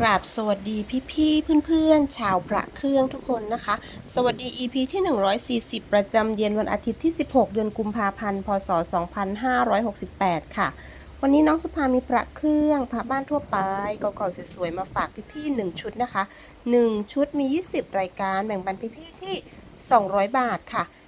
กราบสวัสดีพี่ๆเพื่อนๆ ชาวพระเครื่องทุกคนนะคะ สวัสดี EP ที่ 140 ประจำเย็นวันอาทิตย์ที่ 16 เดือนกุมภาพันธ์ พศ 2568 ค่ะ วันนี้น้องสุภามีพระเครื่องพระบ้านทั่วไปเก่าๆสวยๆ มาฝากพี่ๆ1ชุดนะคะ 1 ชุดมี 20 รายการแบ่งปันพี่ๆที่ 200 บาทค่ะ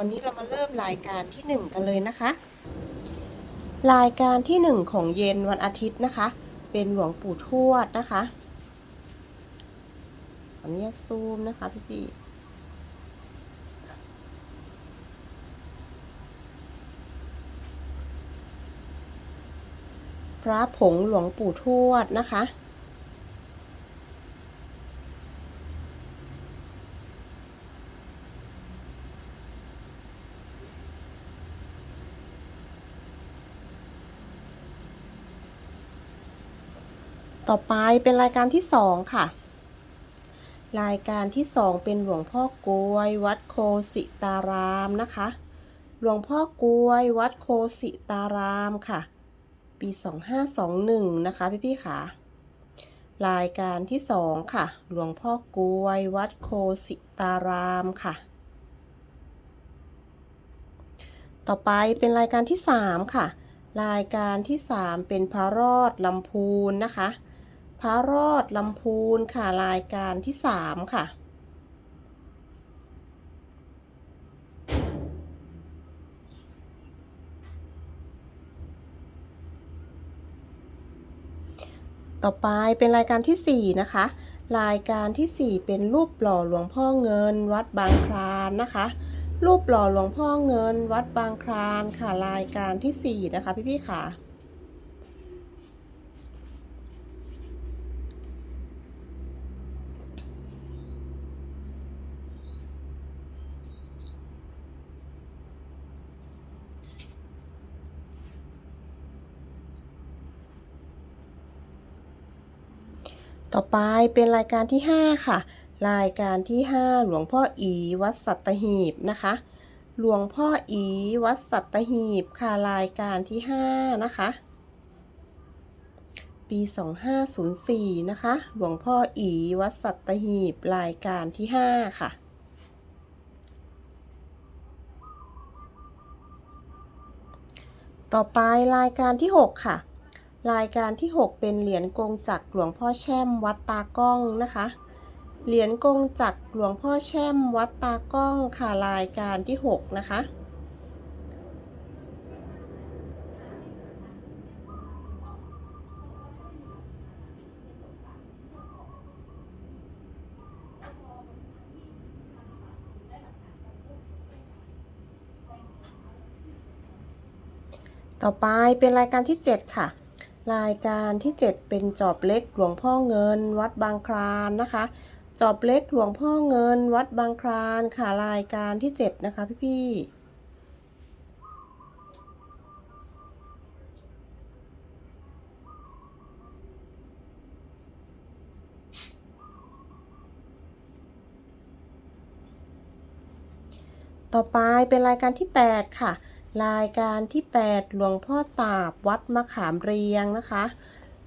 วันนี้เรามาเริ่มรายการที่ 1 กันเลยนะคะ รายการที่ 1 ของเย็นวันอาทิตย์นะคะ เป็นหลวงปู่ทวดนะคะขออนุญาตซูมนะคะพี่พี่พระผงหลวงปู่ทวดนะคะ ต่อไปเป็นรายการที่สองค่ะ รายการที่สองเป็นหลวงพ่อกลวย วัดโคสิตารามนะคะ หลวงพ่อกลวย วัดโคสิตารามค่ะ ปี 2521 นะคะพี่พี่ๆค่ะรายการที่สองค่ะ หลวงพ่อกลวย วัดโคสิตารามค่ะ ต่อไปเป็นรายการที่สามค่ะ รายการที่สามเป็นพระรอดลำพูนนะคะ พระรอดลำพูนค่ะรายการที่สามค่ะ ต่อไปเป็นรายการที่สี่นะคะ รายการที่สี่เป็นรูปหล่อหลวงพ่อเงินวัดบางคลานนะคะ รูปหล่อหลวงพ่อเงินวัดบางคลานค่ะรายการที่สี่นะคะพี่ๆค่ะ ต่อไปเป็นรายการที่ 5 ค่ะ รายการที่ 5 หลวงพ่ออีวัดสัตหีบนะคะ หลวงพ่ออีวัดสัตหีบค่ะรายการที่ 5 นะคะ ปี 2504 นะคะ หลวงพ่ออีวัดสัตหีบรายการที่ 5 ค่ะต่อไปรายการที่ 6 ค่ะ รายการที่ 6 เป็นเหรียญกงจักหลวงพ่อแช่มวัดตากล้องนะคะ เหรียญกงจักหลวงพ่อแช่มวัดตากล้องค่ะรายการที่ 6 นะคะ ต่อไปเป็นรายการที่ 7 ค่ะ รายการที่ 7 เป็นจอบเล็กหลวงพ่อเงิน วัดบางคลานนะคะ จอบเล็กหลวงพ่อเงิน วัดบางคลานค่ะรายการที่ 7 นะคะพี่ๆต่อไปเป็นรายการที่ 8 ค่ะ รายการที่ 8 หลวงพ่อตาบวัดมะขามเรียงนะคะ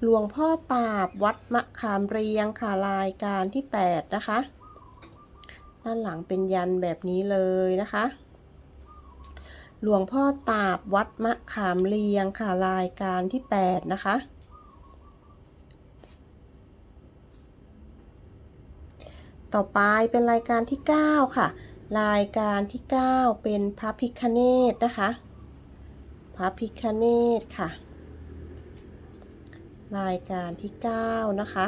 หลวงพ่อตาบวัดมะขามเรียงค่ะรายการที่ 8 นะคะ ด้านหลังเป็นยันแบบนี้เลยนะคะ หลวงพ่อตาบวัดมะขามเรียงค่ะรายการที่ 8 นะคะต่อไปเป็นรายการที่ 9 ค่ะ รายการที่ 9 เป็นพระพิคเนตนะคะ พระพิคเนตค่ะ รายการที่ 9 นะคะ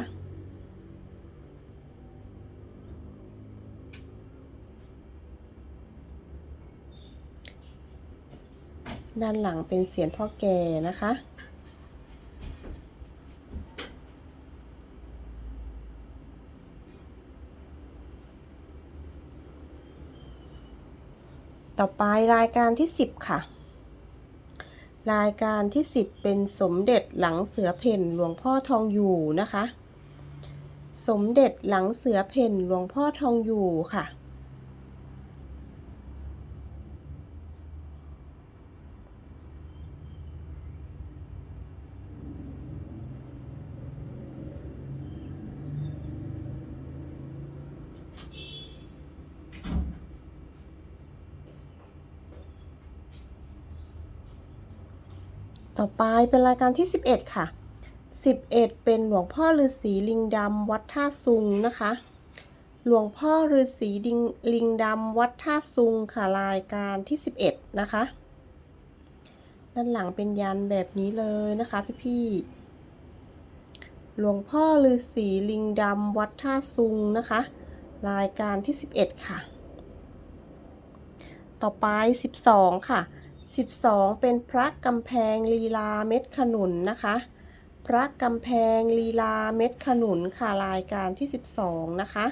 ด้านหลังเป็นเสียงพ่อแก่นะคะ ต่อไปรายการที่ 10 ค่ะ รายการที่ 10 เป็นสมเด็จหลังเสือเพ่นหลวงพ่อทองอยู่นะคะ สมเด็จหลังเสือเพ่นหลวงพ่อทองอยู่ค่ะ ต่อไปเป็นรายการที่ 11 ค่ะ 11 เป็นหลวงพ่อฤาษีลิงดำวัดท่าซุงนะคะ หลวงพ่อฤาษีดิงลิงดำวัดท่าซุงค่ะรายการที่ 11 นะคะ ด้านหลังเป็นยันแบบนี้เลยนะคะพี่ๆ หลวงพ่อฤาษีลิงดำวัดท่าซุงนะคะ รายการที่ 11 ค่ะ ต่อไป 12 ค่ะ 12 เป็นพระกำแพงลีลาเม็ดขนุนนะคะ พระกำแพงลีลาเม็ดขนุนค่ะรายการที่ 12 นะคะ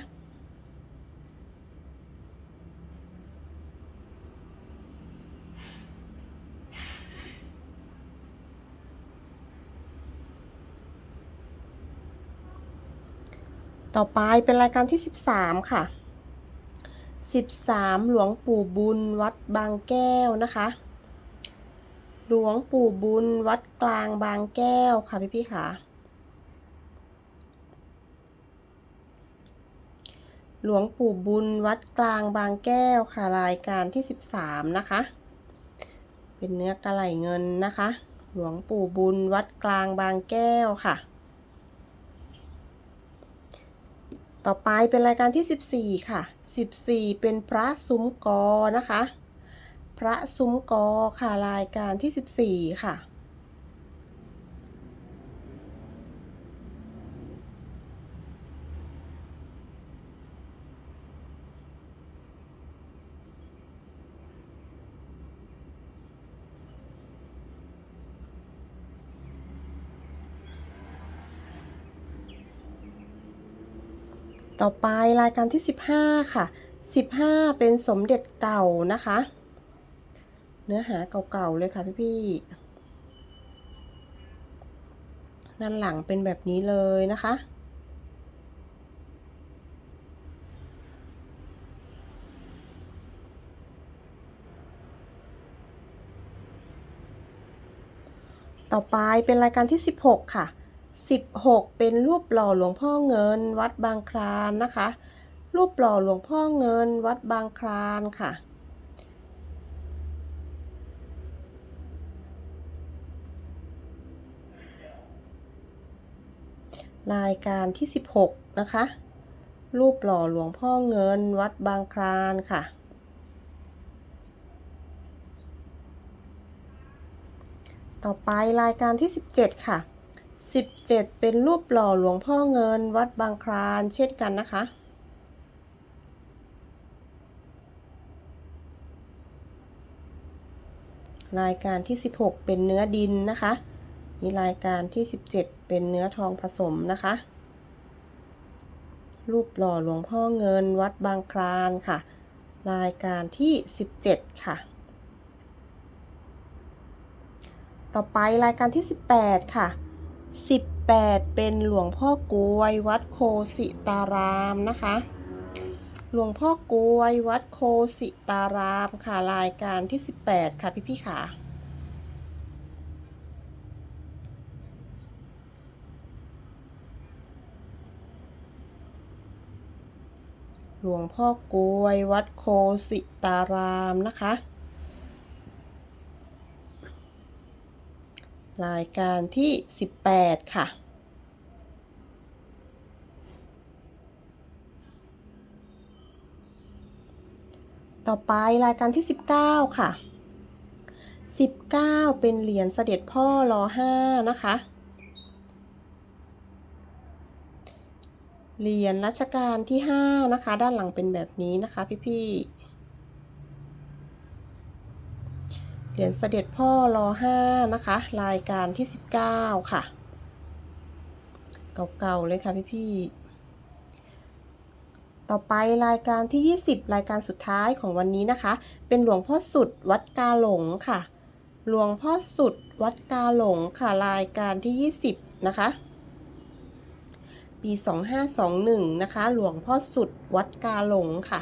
ต่อไปเป็นรายการที่ 13 ค่ะ 13 หลวงปู่บุญวัดบางแก้วนะคะ หลวงปู่บุญวัดกลางบางแก้วค่ะพี่พี่ๆค่ะ หลวงปู่บุญวัดกลางบางแก้วค่ะรายการที่ 13 นะคะ เป็นเนื้อกระไหลเงินนะคะ หลวงปู่บุญวัดกลางบางแก้วค่ะ ต่อไปเป็นรายการที่ 14 ค่ะ 14 เป็นพระซุ้มกอนะคะ พระซุ้มกอค่ะรายการที่ 14 ค่ะ ต่อไปรายการที่ 15 ค่ะ 15 เป็นสมเด็จเก่านะคะ เนื้อหาเก่าๆเลยค่ะพี่ๆด้านหลังเป็นแบบนี้เลยนะคะต่อไปเป็นรายการที่ 16 ค่ะ 16 เป็นรูปหล่อหลวงพ่อเงิน วัดบางคลานนะคะ รูปหล่อหลวงพ่อเงิน วัดบางคลานค่ะ รายการที่ 16 นะคะ รูปหล่อหลวงพ่อเงินวัดบางคลานค่ะ ต่อไปรายการที่ 17 ค่ะ 17 เป็นรูปหล่อหลวงพ่อเงินวัดบางคลานเช่นกันนะคะรายการที่ 16 เป็นเนื้อดินนะคะ นี่รายการที่ 17 เป็นเนื้อทองผสมนะคะ รูปหล่อหลวงพ่อเงินวัดบางคลานค่ะ รายการที่ 17 ค่ะ ต่อไปรายการที่ 18 ค่ะ 18 เป็นหลวงพ่อกวยวัดโคสิตารามนะคะหลวงพ่อกวยวัดโคสิตารามค่ะรายการที่ 18 ค่ะพี่พี่ๆค่ หลวงพ่อกวย วัดโคสิตารามนะคะ รายการที่ 18 ค่ะ ต่อไปรายการที่ 19 ค่ะ 19 เป็นเหรียญเสด็จพ่อรอ5นะคะ เหรียญรัชกาลที่ 5 นะคะ ด้านหลังเป็นแบบนี้นะคะพี่ๆเหรียญเสด็จพ่อรอ5นะคะ รายการที่ 19 ค่ะ เก่าๆเลยค่ะพี่ๆต่อไปรายการที่ 20 รายการสุดท้ายของวันนี้นะคะ เป็นหลวงพ่อสุดวัดกาหลงค่ะ หลวงพ่อสุดวัดกาหลงค่ะรายการที่ 20 นะคะ ปี 2521 นะคะ หลวงพ่อสุดวัดกาหลงค่ะ